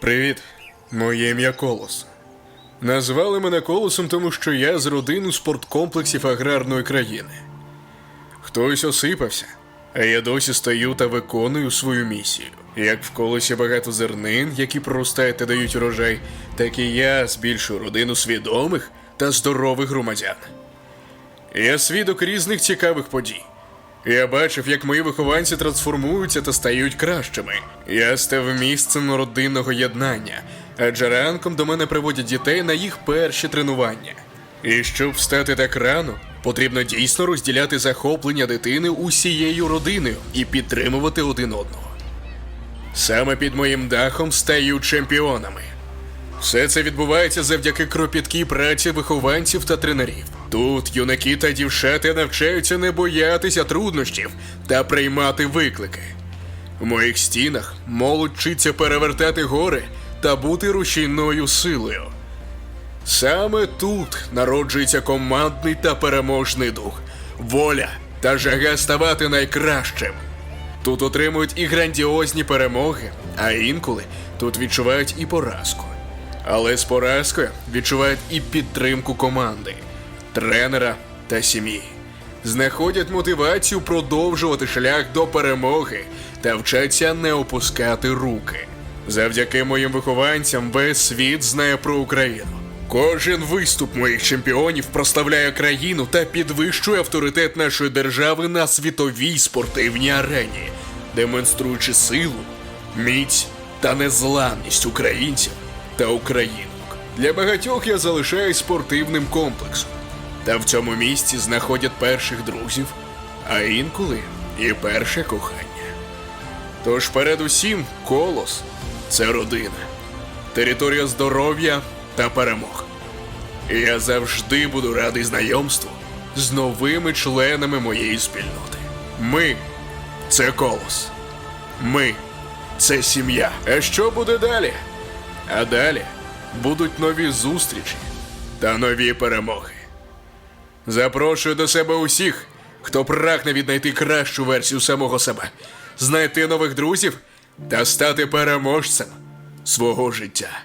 Привіт, моє ім'я Колос. Назвали мене Колосом, тому що я з родини спорткомплексів аграрної країни. Хтось осипався, а я досі стою та виконую свою місію. Як в колосі багато зернин, які проростають та дають урожай, так і я збільшую родину свідомих та здорових громадян. Я свідок різних цікавих подій. Я бачив, як мої вихованці трансформуються та стають кращими. Я став місцем родинного єднання, адже ранком до мене приводять дітей на їх перші тренування. І щоб встати так рано, потрібно дійсно розділяти захоплення дитини усією родиною і підтримувати один одного. Саме під моїм дахом стають чемпіонами. Все це відбувається завдяки кропіткій праці вихованців та тренерів. Тут юнаки та дівчата навчаються не боятися труднощів та приймати виклики. В моїх стінах молодь вчиться перевертати гори та бути рушійною силою. Саме тут народжується командний та переможний дух, воля та жага ставати найкращим. Тут отримують і грандіозні перемоги, а інколи тут відчувають і поразку. Але з поразкою відчувають і підтримку команди, тренера та сім'ї. Знаходять мотивацію продовжувати шлях до перемоги та вчаться не опускати руки. Завдяки моїм вихованцям весь світ знає про Україну. Кожен виступ моїх чемпіонів прославляє країну та підвищує авторитет нашої держави на світовій спортивній арені, демонструючи силу, міць та незламність українців та українок. Для багатьох я залишаюсь спортивним комплексом, та в цьому місці знаходять перших друзів, а інколи і перше кохання. Тож передусім колос це родина, територія здоров'я та перемог. І я завжди буду радий знайомству з новими членами моєї спільноти. Ми це колос. Ми це сім'я. А що буде далі? А далі будуть нові зустрічі та нові перемоги. Запрошую до себе усіх, хто прагне віднайти кращу версію самого себе, знайти нових друзів та стати переможцем свого життя.